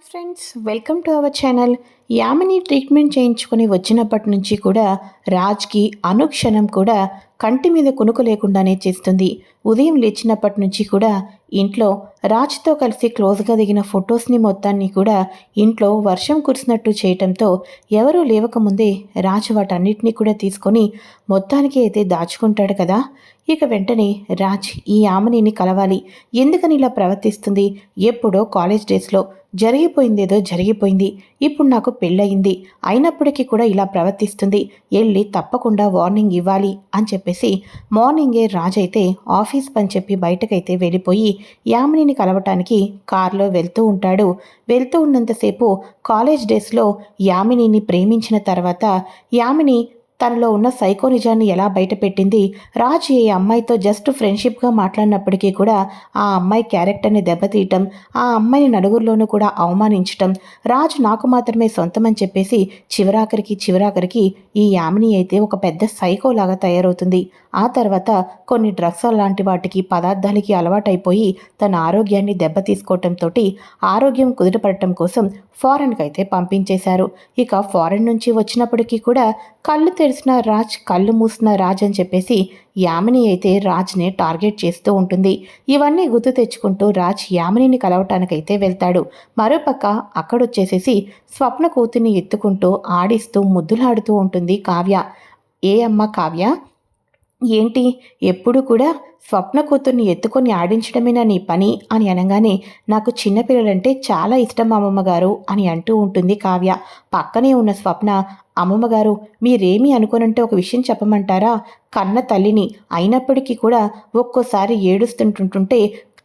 Hi friends welcome to our channel. Yamini treatment చేయించుకొని వచ్చినప్పటి నుంచి కూడా రాజ్కి అనుక్షణం కూడా కంటి మీద కునుకు లేకుండానే చేస్తుంది. ఉదయం లేచినప్పటి నుంచి కూడా ఇంట్లో రాజ్తో కలిసి క్లోజ్గా దిగిన ఫొటోస్ని మొత్తాన్ని కూడా ఇంట్లో వర్షం కురిసినట్టు చేయటంతో ఎవరూ లేవకముందే రాజ్ వాటన్నిటినీ కూడా తీసుకొని మొత్తానికి అయితే దాచుకుంటాడు కదా. ఇక వెంటనే రాజ్ ఈ ఆమెనిని కలవాలి. ఎందుకని ఇలా ప్రవర్తిస్తుంది? ఎప్పుడో కాలేజ్ డేస్లో జరిగిపోయిందేదో జరిగిపోయింది. ఇప్పుడు నాకు పెళ్ళయింది. అయినప్పటికీ కూడా ఇలా ప్రవర్తిస్తుంది. వెళ్ళి తప్పకుండా వార్నింగ్ ఇవ్వాలి అని చెప్పేసి మార్నింగే రాజైతే ఆఫీస్ పని చెప్పి బయటకైతే వెళ్ళిపోయి యామినిని కలవటానికి కారులో వెళ్తూ ఉంటాడు. వెళ్తూ ఉన్నంతసేపు కాలేజ్ డేస్లో యామినిని ప్రేమించిన తర్వాత యామిని తనలో ఉన్న సైకో నిజాన్ని ఎలా బయటపెట్టింది? రాజ్ ఏ అమ్మాయితో జస్ట్ ఫ్రెండ్షిప్గా మాట్లాడినప్పటికీ కూడా ఆ అమ్మాయి క్యారెక్టర్ని దెబ్బతీయటం ఆ అమ్మాయిని నలుగురిలోనూ కూడా అవమానించటం రాజ్ నాకు మాత్రమే సొంతమని చెప్పేసి చివరాఖరికి చివరాఖరికి ఈ యామిని అయితే ఒక పెద్ద సైకోలాగా తయారవుతుంది. ఆ తర్వాత కొన్ని డ్రగ్స్ లాంటి వాటికి పదార్థాలకి అలవాటైపోయి తన ఆరోగ్యాన్ని దెబ్బతీసుకోవటంతో ఆరోగ్యం కుదుటపడటం కోసం ఫారెన్కి అయితే పంపించేశారు. ఇక ఫారెన్ నుంచి వచ్చినప్పటికీ కూడా కళ్ళు తెరిచిన రాజ్ కళ్ళు మూసిన రాజ్ అని చెప్పేసి యామిని అయితే రాజ్ని టార్గెట్ చేస్తూ ఉంటుంది. ఇవన్నీ గుర్తు తెచ్చుకుంటూ రాజ్ యామినిని కలవటానికైతే వెళ్తాడు. మరోపక్క అక్కడొచ్చేసేసి స్వప్న కూతుర్ని ఎత్తుకుంటూ ఆడిస్తూ ముద్దులాడుతూ ఉంటుంది కావ్య. ఏ అమ్మ కావ్య? ఏంటి? ఎప్పుడు కూడా స్వప్న కూతుర్ని ఎత్తుకొని ఆడించడమేనా నీ పని? అని అనగానే నాకు చిన్నపిల్లలంటే చాలా ఇష్టం అమ్మమ్మ గారు అని అంటూ ఉంటుంది కావ్య. పక్కనే ఉన్న స్వప్న అమ్మమ్మ గారు మీరేమీ అనుకోనంటే ఒక విషయం చెప్పమంటారా? కన్న తల్లిని అయినప్పటికీ కూడా ఒక్కోసారి ఏడుస్తుంటుంటుంటే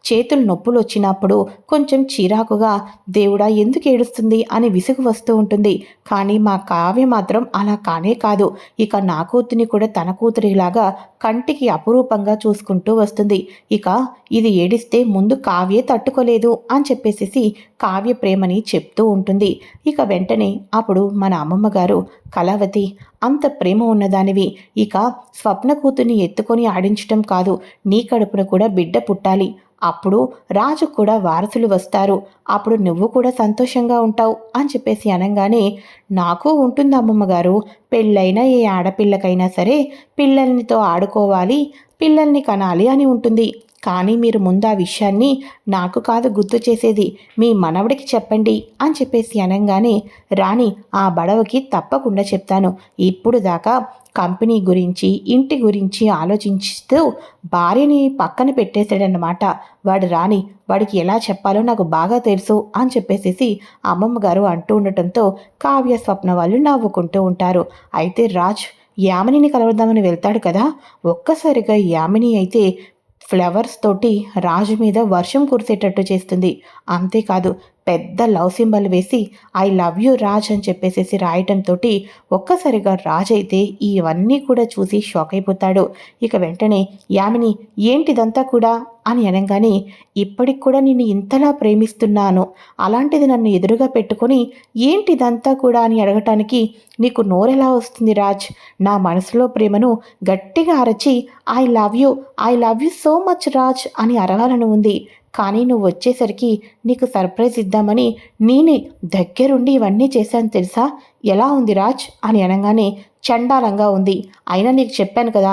చేతులు నొప్పులు వచ్చినప్పుడు కొంచెం చిరాకుగా దేవుడా ఎందుకు ఏడుస్తుంది? అని విసుగు వస్తూ ఉంటుంది. కానీ మా కావ్య మాత్రం అలా కానే కాదు. ఇక నా కూతురిని కూడా తన కూతురిలాగా కంటికి అపురూపంగా చూసుకుంటూ వస్తుంది. ఇక ఇది ఏడిస్తే ముందు కావ్యే తట్టుకోలేదు అని చెప్పేసి కావ్య ప్రేమని చెప్తూ ఉంటుంది. ఇక వెంటనే అప్పుడు మన అమ్మమ్మ గారు కళావతి అంత ప్రేమ ఉన్నదానివి. ఇక స్వప్న కూతుర్ని ఎత్తుకొని ఆడించటం కాదు. నీ కడుపున కూడా బిడ్డ పుట్టాలి. అప్పుడు రాజు కూడా వారసులు వస్తారు. అప్పుడు నువ్వు కూడా సంతోషంగా ఉంటావు అని చెప్పేసి అనగానే నాకు ఉంటుంది అమ్మమ్మ గారు పెళ్ళైన ఏ ఆడపిల్లకైనా సరే పిల్లల్నితో ఆడుకోవాలి పిల్లల్ని కనాలి అని ఉంటుంది. కానీ మీరు ముందు ఆ విషయాన్ని నాకు కాదు గుర్తు చేసేది మీ మనవడికి చెప్పండి అని చెప్పేసి అనగానే రాణి ఆ బడవకి తప్పకుండా చెప్తాను. ఇప్పుడు దాకా కంపెనీ గురించి ఇంటి గురించి ఆలోచిస్తూ భార్యని పక్కన పెట్టేశాడన్నమాట. వాడు రాని వాడికి ఎలా చెప్పాలో నాకు బాగా తెలుసు అని చెప్పేసేసి అమ్మమ్మ గారు అంటూ ఉండటంతో కావ్య స్వప్న వాళ్ళు నవ్వుకుంటూ ఉంటారు. అయితే రాజ్ యామినిని కలవదామని వెళ్తాడు కదా? ఒక్కసారిగా యామిని అయితే ఫ్లవర్స్ తోటి రాజు మీద వర్షం కురిసేటట్టు చేస్తుంది. అంతేకాదు పెద్ద లవ్ సింబల్ వేసి ఐ లవ్ యూ రాజ్ అని చెప్పేసేసి రాయటంతో ఒక్కసారిగా రాజ్ అయితే ఇవన్నీ కూడా చూసి షాక్ అయిపోతాడు. ఇక వెంటనే యామిని ఏంటిదంతా కూడా? అని అనగానే ఇప్పటికి కూడా నేను ఇంతలా ప్రేమిస్తున్నాను. అలాంటిది నన్ను ఎదురుగా పెట్టుకొని ఏంటిదంతా కూడా? అని అడగటానికి నీకు నోరెలా వస్తుంది రాజ్? నా మనసులో ప్రేమను గట్టిగా అరచి I love you I love you so much Raj అని అరవాలని ఉంది. కానీ నువ్వు వచ్చేసరికి నీకు సర్ప్రైజ్ ఇద్దామని నేనే దగ్గరుండి ఇవన్నీ చేశాను తెలుసా? ఎలా ఉంది రాజ్? అని అనగానే చండాలంగా ఉంది. అయినా నీకు చెప్పాను కదా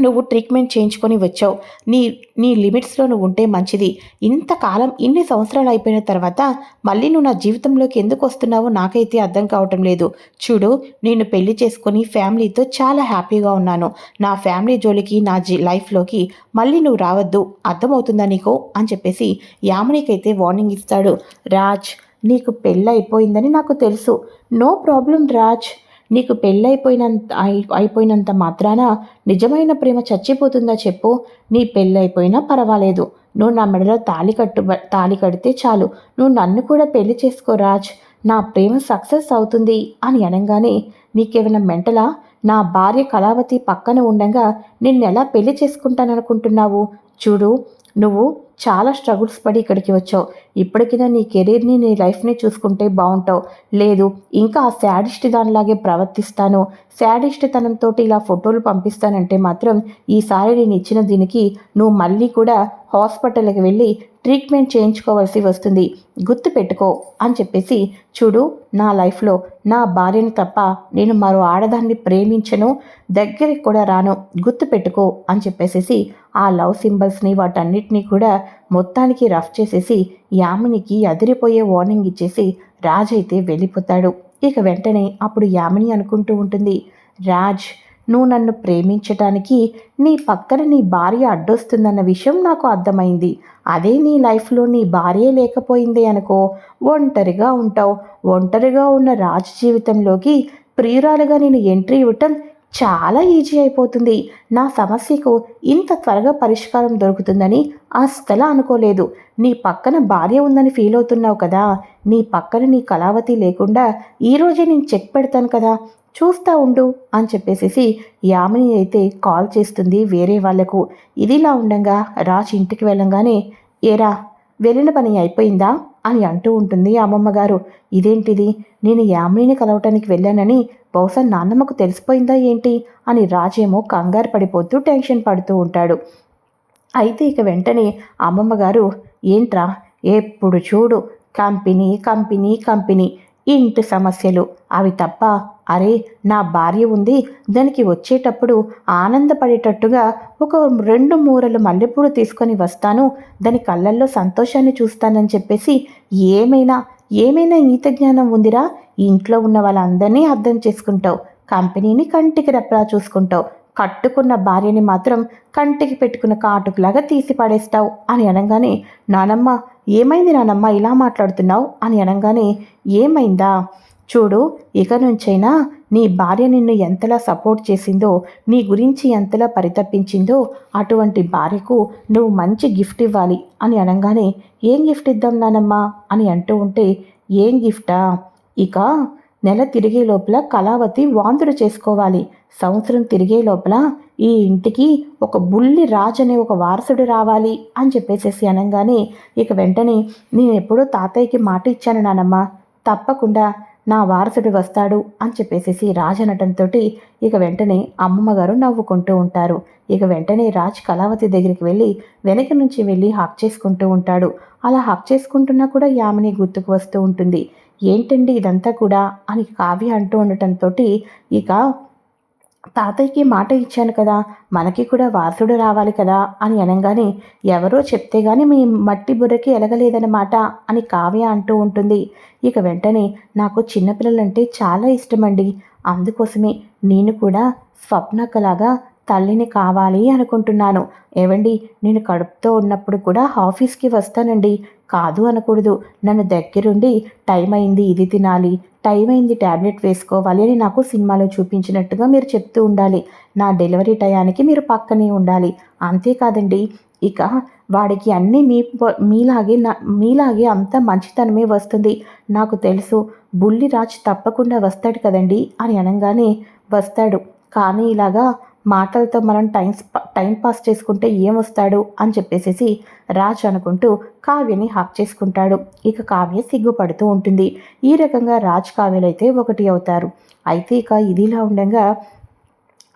నువ్వు ట్రీట్మెంట్ చేయించుకొని వచ్చావు. నీ నీ లిమిట్స్లో నువ్వు ఉంటే మంచిది. ఇంతకాలం ఇన్ని సంవత్సరాలు అయిపోయిన తర్వాత మళ్ళీ నువ్వు నా జీవితంలోకి ఎందుకు వస్తున్నావో నాకైతే అర్థం కావటం లేదు. చూడు నేను పెళ్ళి చేసుకొని ఫ్యామిలీతో చాలా హ్యాపీగా ఉన్నాను. నా ఫ్యామిలీ జోలికి నా జీ లైఫ్లోకి మళ్ళీ నువ్వు రావద్దు అర్థమవుతుందా నీకు? అని చెప్పేసి యామునికైతే వార్నింగ్ ఇస్తాడు. రాజ్ నీకు పెళ్ళి అయిపోయిందని నాకు తెలుసు. No problem Raj. నీకు పెళ్ళైపోయినంత అయిపోయినంత మాత్రాన నిజమైన ప్రేమ చచ్చిపోతుందా చెప్పు. నీ పెళ్ళైపోయినా పర్వాలేదు. నువ్వు నా మెడలో తాలి కట్టు తాలి కడితే చాలు. నువ్వు నన్ను కూడా పెళ్ళి చేసుకో రాజ్. నా ప్రేమ సక్సెస్ అవుతుంది అని అనగానే నీకేమైనా మెంటలా? నా భార్య కళావతి పక్కన ఉండగా నిన్నెలా పెళ్ళి చేసుకుంటాననుకుంటున్నావు? చూడు నువ్వు చాలా స్ట్రగుల్స్ పడి ఇక్కడికి వచ్చావు. ఇప్పటికైనా నీ కెరీర్ని నీ లైఫ్ని చూసుకుంటే బాగుంటావు. లేదు ఇంకా ఆ శాడిస్ట్ దానిలాగే ప్రవర్తిస్తాను. శాడిస్ట్ తనంతో ఇలా ఫోటోలు పంపిస్తానంటే మాత్రం ఈసారి నేను ఇచ్చిన దీనికి నువ్వు మళ్ళీ కూడా హాస్పిటల్కి వెళ్ళి ట్రీట్మెంట్ చేయించుకోవాల్సి వస్తుంది. గుర్తు పెట్టుకో అని చెప్పేసి చూడు నా లైఫ్లో నా భార్యను తప్ప నేను మరో ఆడదాన్ని ప్రేమించను దగ్గరికి కూడా రాను. గుర్తు పెట్టుకో అని చెప్పేసేసి ఆ లవ్ సింబల్స్ని వాటన్నిటినీ కూడా మొత్తానికి రఫ్ చేసేసి యామినికి అదిరిపోయే వార్నింగ్ ఇచ్చేసి రాజ్ అయితే వెళ్ళిపోతాడు. ఇక వెంటనే అప్పుడు యామిని అనుకుంటూ ఉంటుంది. రాజ్ నువ్వు నన్ను ప్రేమించటానికి నీ పక్కన నీ భార్య అడ్డొస్తుందన్న విషయం నాకు అర్థమైంది. అదే నీ లైఫ్లో నీ భార్య లేకపోయింది అనుకో ఒంటరిగా ఉంటావు. ఒంటరిగా ఉన్న రాజు జీవితంలోకి ప్రియురాలుగా నేను ఎంట్రీ ఇవ్వటం చాలా ఈజీ అయిపోతుంది. నా సమస్యకు ఇంత త్వరగా పరిష్కారం దొరుకుతుందని అస్సలు అనుకోలేదు. నీ పక్కన భార్య ఉందని ఫీల్ అవుతున్నావు కదా నీ పక్కన నీ కళావతి లేకుండా ఈరోజే నేను చెక్ పెడతాను కదా చూస్తా ఉండు అని చెప్పేసేసి యామిని అయితే కాల్ చేస్తుంది వేరే వాళ్ళకు. ఇదిలా ఉండంగా రాజ్ ఇంటికి వెళ్ళంగానే ఏరా వెళ్ళిన పని అయిపోయిందా? అని అంటూ ఉంటుంది అమ్మమ్మగారు ఇదేంటిది? నేను యామినిని కలవటానికి వెళ్ళానని బహుశా నాన్నమ్మకు తెలిసిపోయిందా ఏంటి? అని రాజేమో కంగారు పడిపోతూ టెన్షన్ పడుతూ ఉంటాడు. అయితే ఇక వెంటనే అమ్మమ్మగారు ఏంట్రా? ఎప్పుడు చూడు కంపెనీ కంపెనీ కంపెనీ ఇంటి సమస్యలు. అవి తప్ప అరే నా భార్య ఉంది. దానికి వచ్చేటప్పుడు ఆనందపడేటట్టుగా ఒక రెండు మూరలు మల్లెపూలు తీసుకొని వస్తాను. దాని కళ్ళల్లో సంతోషాన్ని చూస్తానని చెప్పేసి ఏమైనా ఏమైనా ఈత జ్ఞానం ఉందిరా? ఇంట్లో ఉన్న వాళ్ళందరినీ అర్థం చేసుకుంటావు. కంపెనీని కంటికి రెప్పలా చూసుకుంటావు. కట్టుకున్న భార్యని మాత్రం కంటికి పెట్టుకున్న కాటుకులాగా తీసి పడేస్తావు అని అనగానే నానమ్మ ఏమైంది నానమ్మ? ఇలా మాట్లాడుతున్నావు? అని అనగానే ఏమైందా? చూడు ఇక నుంచైనా నీ భార్య నిన్ను ఎంతలా సపోర్ట్ చేసిందో నీ గురించి ఎంతలా పరితపించిందో అటువంటి భార్యకు నువ్వు మంచి గిఫ్ట్ ఇవ్వాలి అని అనగానే ఏం గిఫ్ట్ ఇద్దాం నానమ్మా? అని అంటూ ఉంటే ఏం గిఫ్టా? ఇక నెల తిరిగే లోపల కళావతి వాంతులు చేసుకోవాలి. సంవత్సరం తిరిగే లోపల ఈ ఇంటికి ఒక బుల్లి రాజు అనే ఒక వారసుడు రావాలి అని చెప్పేసేసి అనగానే ఇక వెంటనే నేను ఎప్పుడూ తాతయ్యకి మాట ఇచ్చాను నానమ్మ. తప్పకుండా నా వారసుడు వస్తాడు అని చెప్పేసేసి రాజ్ అనటంతో ఇక వెంటనే అమ్మమ్మగారు నవ్వుకుంటూ ఉంటారు. ఇక వెంటనే రాజ్ కళావతి దగ్గరికి వెళ్ళి వెనక నుంచి వెళ్ళి హక్ చేసుకుంటూ ఉంటాడు. అలా హక్ చేసుకుంటున్నా కూడా యామిని గుర్తుకు వస్తూ ఉంటుంది. ఏంటండి ఇదంతా కూడా అని కావ్య అంటూ ఉండటంతో ఇక తాతయ్యకి మాట ఇచ్చాను కదా మనకి కూడా వారసుడు రావాలి కదా అని అనగానే ఎవరో చెప్తే గాని మీ మట్టి బుర్రకి ఎలగలేదన్నమాట అని కావ్య అంటూ ఉంటుంది. ఇక వెంటనే నాకు చిన్నపిల్లలంటే చాలా ఇష్టమండి. అందుకోసమే నేను కూడా స్వప్నకలాగా తల్లిని కావాలి అనుకుంటున్నాను. ఏవండి నేను కడుపుతో ఉన్నప్పుడు కూడా ఆఫీస్కి వస్తానండి. కాదు అనకూడదు. నన్ను దగ్గరుండి టైం అయింది ఇది తినాలి. టైం అయింది ట్యాబ్లెట్ వేసుకోవాలి అని నాకు సినిమాలో చూపించినట్టుగా మీరు చెప్తూ ఉండాలి. నా డెలివరీ టయానికి మీరు పక్కనే ఉండాలి. అంతేకాదండి ఇక వాడికి అన్నీ మీ మీలాగే నా మీలాగే అంత మంచితనమే వస్తుంది. నాకు తెలుసు బుల్లి రాజ్ తప్పకుండా వస్తాడు కదండి అని అనగానే వస్తాడు. కానీ ఇలాగా మాటలతో మనం టైం టైం పాస్ చేసుకుంటే ఏం వస్తాడు అని చెప్పేసేసి రాజ్ అనుకుంటూ కావ్యని హాక్ చేసుకుంటాడు. ఇక కావ్య సిగ్గుపడుతూ ఉంటుంది. ఈ రకంగా రాజ్ కావ్యలైతే ఒకటి అవుతారు. అయితే ఇక ఇదిలా ఉండగా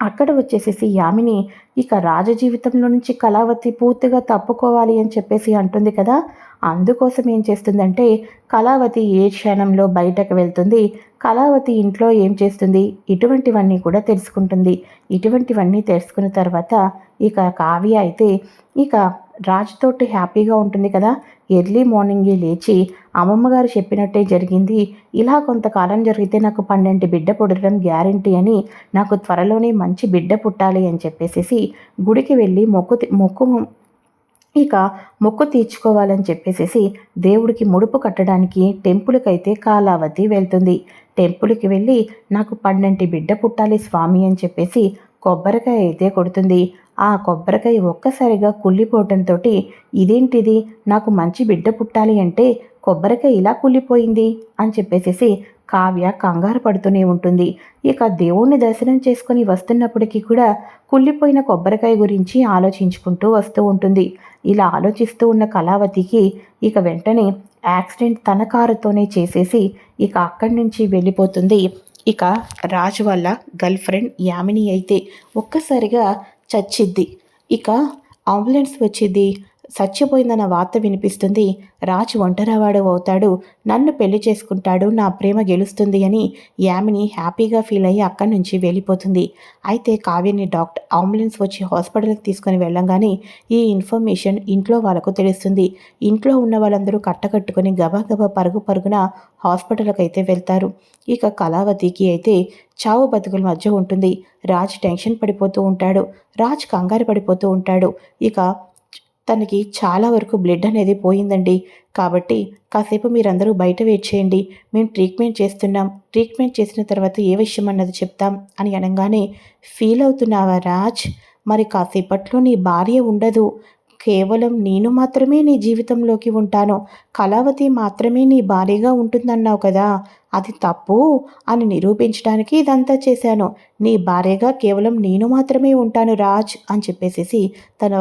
అక్కడ వచ్చేసేసి యామిని ఇక రాజ జీవితంలో నుంచి కళావతి పూర్తిగా తప్పుకోవాలి అని చెప్పేసి అంటుంది కదా. అందుకోసం ఏం చేస్తుందంటే కళావతి ఏ క్షణంలో బయటకు వెళ్తుంది? కళావతి ఇంట్లో ఏం చేస్తుంది? ఇటువంటివన్నీ కూడా తెలుసుకుంటుంది. ఇటువంటివన్నీ తెలుసుకున్న తర్వాత ఇక కావ్య అయితే ఇక రాజుతోటి హ్యాపీగా ఉంటుంది కదా. ఎర్లీ మార్నింగే లేచి అమ్మమ్మగారు చెప్పినట్టే జరిగింది. ఇలా కొంతకాలం జరిగితే నాకు పన్నెండు బిడ్డ పుట్టడం గ్యారంటీ అని నాకు త్వరలోనే మంచి బిడ్డ పుట్టాలి అని చెప్పేసి గుడికి వెళ్ళి మొక్కు మొక్కు ఇక మొక్కు తీర్చుకోవాలని చెప్పేసేసి దేవుడికి ముడుపు కట్టడానికి టెంపుల్కి అయితే కాలావతి వెళ్తుంది. టెంపుల్కి వెళ్ళి నాకు పన్నెంటి బిడ్డ పుట్టాలి స్వామి అని చెప్పేసి కొబ్బరికాయ అయితే కొడుతుంది. ఆ కొబ్బరికాయ ఒక్కసారిగా కుళ్ళిపోవటంతో ఇదేంటిది? నాకు మంచి బిడ్డ పుట్టాలి అంటే కొబ్బరికాయ ఇలా కుళ్ళిపోయింది అని చెప్పేసేసి కావ్య కంగారు పడుతూనే ఉంటుంది. ఇక దేవుణ్ణి దర్శనం చేసుకుని వస్తున్నప్పటికీ కూడా కుళ్ళిపోయిన కొబ్బరికాయ గురించి ఆలోచించుకుంటూ వస్తూ ఉంటుంది. ఇలా ఆలోచిస్తూ ఉన్న కళావతికి ఇక వెంటనే యాక్సిడెంట్ తన కారుతోనే చేసేసి ఇక అక్కడి నుంచి వెళ్ళిపోతుంది. ఇక రాజు వాళ్ళ గర్ల్ ఫ్రెండ్ యామిని అయితే ఒక్కసారిగా చచ్చిద్ది. ఇక అంబులెన్స్ వచ్చింది చచ్చిపోయిందన్న వార్త వినిపిస్తుంది. రాజు ఒంటరివాడు అవుతాడు. నన్ను పెళ్ళి చేసుకుంటాడు. నా ప్రేమ గెలుస్తుంది అని యామిని హ్యాపీగా ఫీల్ అయ్యి అక్కడి నుంచి వెళ్ళిపోతుంది. అయితే కావ్యని డాక్టర్ అంబులెన్స్ వచ్చి హాస్పిటల్కి తీసుకొని వెళ్ళంగానే ఈ ఇన్ఫర్మేషన్ ఇంట్లో వాళ్ళకు తెలుస్తుంది. ఇంట్లో ఉన్న వాళ్ళందరూ కట్టకట్టుకొని గబగబా పరుగు పరుగున హాస్పిటల్కి అయితే వెళ్తారు. ఇక కళావతికి అయితే చావు బతుకుల మధ్య ఉంటుంది. రాజ్ టెన్షన్ పడిపోతూ ఉంటాడు. రాజ్ కంగారు పడిపోతూ ఉంటాడు. ఇక తనకి చాలా వరకు బ్లడ్ అనేది పోయిందండి. కాబట్టి కాసేపు మీరందరూ బయట వెయిట్ చేయండి. మేము ట్రీట్మెంట్ చేస్తున్నాం. ట్రీట్మెంట్ చేసిన తర్వాత ఏ విషయం అన్నది చెప్తాం అని అనగానే ఫీల్ అవుతున్నావా రాజ్? మరి కాసేపట్లో నీ భార్య ఉండదు. కేవలం నేను మాత్రమే నీ జీవితంలోకి ఉంటాను. కళావతి మాత్రమే నీ భార్యగా ఉంటుందన్నావు కదా. అది తప్పు అని నిరూపించడానికి ఇదంతా చేశాను. నీ భార్యగా కేవలం నేను మాత్రమే ఉంటాను రాజ్ అని చెప్పేసేసి తన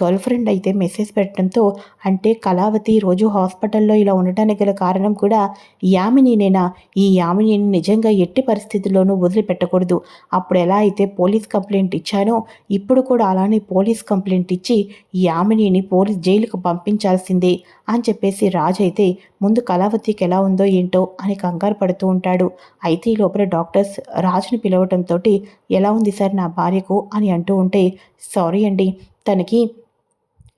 గర్ల్ ఫ్రెండ్ అయితే మెసేజ్ పెట్టడంతో అంటే కళావతి రోజు హాస్పిటల్లో ఇలా ఉండటానికి గల కారణం కూడా యామినినేనా? ఈ యామినిని నిజంగా ఎట్టి పరిస్థితుల్లోనూ వదిలిపెట్టకూడదు. అప్పుడు ఎలా అయితే పోలీస్ కంప్లైంట్ ఇచ్చానో ఇప్పుడు కూడా అలానే పోలీస్ కంప్లైంట్ ఇచ్చి యామినిని పోలీస్ జైలుకు పంపించాల్సిందే అని చెప్పేసి రాజు అయితే ముందు కళావతికి ఎలా ఉందో ఏంటో అని కంగారు పడుతూ ఉంటాడు. అయితే ఈ లోపల డాక్టర్స్ రాజుని పిలవటంతో ఎలా ఉంది సార్ నా భార్యకు? అని అంటూ ఉంటే సారీ అండి తనకి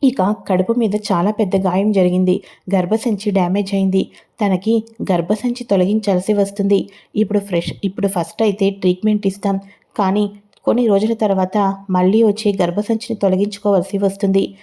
ఇక కడుపు మీద చాలా పెద్ద గాయం జరిగింది. గర్భసంచి డ్యామేజ్ అయింది. తనకి గర్భసంచి తొలగించాల్సి వస్తుంది. ఇప్పుడు ఫ్రెష్ ఇప్పుడు ఫస్ట్ అయితే ట్రీట్మెంట్ ఇస్తాం. కానీ కొన్ని రోజుల తర్వాత మళ్ళీ వచ్చి గర్భసంచిని తొలగించుకోవాల్సి వస్తుంది.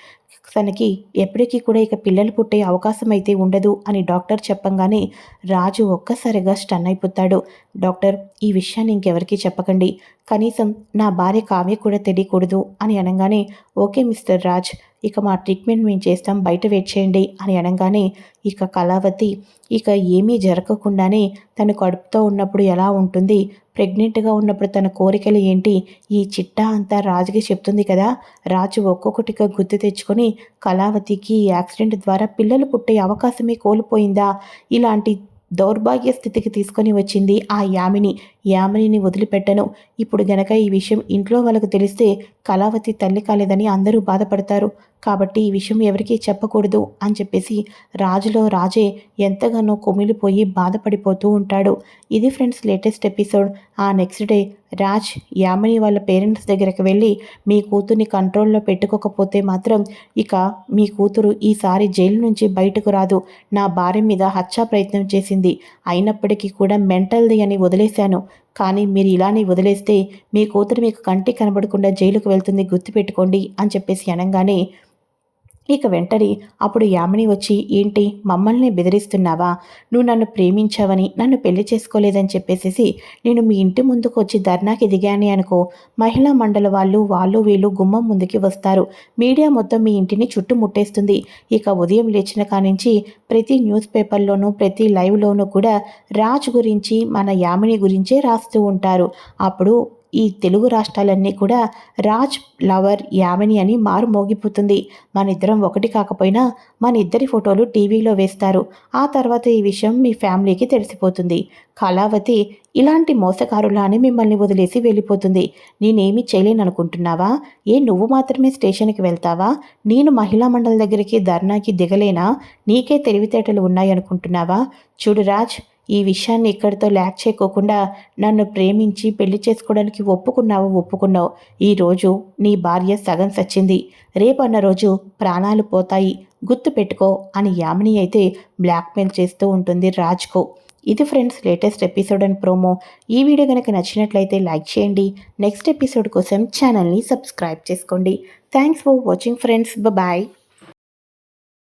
తనకి ఎప్పటికీ కూడా ఇక పిల్లలు పుట్టే అవకాశం అయితే ఉండదు అని డాక్టర్ చెప్పంగానే రాజు ఒక్కసారిగా స్టన్ అయిపోతాడు. డాక్టర్ ఈ విషయాన్ని ఇంకెవరికీ చెప్పకండి. కనీసం నా భార్య కావ్య కూడా తెలియకూడదు అని అనగానే ఓకే మిస్టర్ రాజ్ ఇక మా ట్రీట్మెంట్ మేము చేస్తాం బయట వెయిట్ చేయండి అని అనగానే ఇక కళావతి ఇక ఏమీ జరగకుండానే తను కడుపుతో ఉన్నప్పుడు ఎలా ఉంటుంది ప్రెగ్నెంట్గా ఉన్నప్పుడు తన కోరికలు ఏంటి ఈ చిట్టా అంతా రాజుకి చెప్తుంది కదా రాజు ఒక్కొక్కటిగా గుర్తు తెచ్చుకొని కళావతికి యాక్సిడెంట్ ద్వారా పిల్లలు పుట్టే అవకాశమే కోల్పోయిందా? ఇలాంటి దౌర్భాగ్య స్థితికి తీసుకొని వచ్చింది ఆ యామిని. యామినిని వదిలిపెట్టను. ఇప్పుడు గనక ఈ విషయం ఇంట్లో వాళ్ళకు తెలిస్తే కళావతి తల్లి కాలేదని అందరూ బాధపడతారు. కాబట్టి ఈ విషయం ఎవరికీ చెప్పకూడదు అని చెప్పేసి రాజులో రాజే ఎంతగానో కొమిలిపోయి బాధపడిపోతూ ఉంటాడు. ఇది ఫ్రెండ్స్ లేటెస్ట్ ఎపిసోడ్. ఆ నెక్స్ట్ డే రాజ్ యామిని వాళ్ళ పేరెంట్స్ దగ్గరకు వెళ్ళి మీ కూతుర్ని కంట్రోల్లో పెట్టుకోకపోతే మాత్రం ఇక మీ కూతురు ఈసారి జైలు నుంచి బయటకు రాదు. నా భార్య మీద హత్యా ప్రయత్నం చేసింది. అయినప్పటికీ కూడా మెంటల్ది అని వదిలేశాను. కానీ మీరు ఇలానే వదిలేస్తే మీ కూతురు మీకు కంటి కనబడకుండా జైలుకు వెళ్తుంది గుర్తుపెట్టుకోండి అని చెప్పేసి అనగానే ఇక వెంటనే అప్పుడు యామిని వచ్చి ఏంటి? మమ్మల్ని బెదిరిస్తున్నావా? నువ్వు నన్ను ప్రేమించావని నన్ను పెళ్ళి చేసుకోలేదని చెప్పేసేసి నేను మీ ఇంటి ముందుకు వచ్చి ధర్నాకి దిగాని అనుకో. మహిళా మండలి వాళ్ళు వాళ్ళు వీళ్ళు గుమ్మం ముందుకి వస్తారు. మీడియా మొత్తం మీ ఇంటిని చుట్టుముట్టేస్తుంది. ఇక ఉదయం లేచిన కానించి ప్రతి న్యూస్ పేపర్లోనూ ప్రతి లైవ్లోనూ కూడా రాజ్ గురించి మన యామిని గురించే రాస్తూ ఉంటారు. అప్పుడు ఈ తెలుగు రాష్ట్రాలన్నీ కూడా రాజ్ లవర్ యామిని అని మారు మోగిపోతుంది. మన ఇద్దరం ఒకటి కాకపోయినా మన ఇద్దరి ఫోటోలు టీవీలో వేస్తారు. ఆ తర్వాత ఈ విషయం మీ ఫ్యామిలీకి తెలిసిపోతుంది. కళావతి ఇలాంటి మోసకారులానే మిమ్మల్ని వదిలేసి వెళ్ళిపోతుంది. నేనేమీ చేయలేను అనుకుంటున్నావా ఏ నువ్వు మాత్రమే స్టేషన్కి వెళ్తావా? నేను మహిళా మండలి దగ్గరికి ధర్నాకి దిగలేనా? నీకే తెలివితేటలు ఉన్నాయనుకుంటున్నావా? చూడు రాజ్ ఈ విషయాన్ని ఇక్కడితో ల్యాక్ చేయకోకుండా నన్ను ప్రేమించి పెళ్ళి చేసుకోవడానికి ఒప్పుకున్నావు ఒప్పుకున్నావు. ఈరోజు నీ భార్య సగం సచ్చింది. రేపన్న రోజు ప్రాణాలు పోతాయి. గుర్తు పెట్టుకో అని యామిని అయితే బ్లాక్మెయిల్ చేస్తూ ఉంటుంది రాజ్కో. ఇది friends latest episode and promo. ఈ వీడియో కనుక నచ్చినట్లయితే లైక్ చేయండి. నెక్స్ట్ ఎపిసోడ్ కోసం ఛానల్ని సబ్స్క్రైబ్ చేసుకోండి. Thanks for watching friends. Bye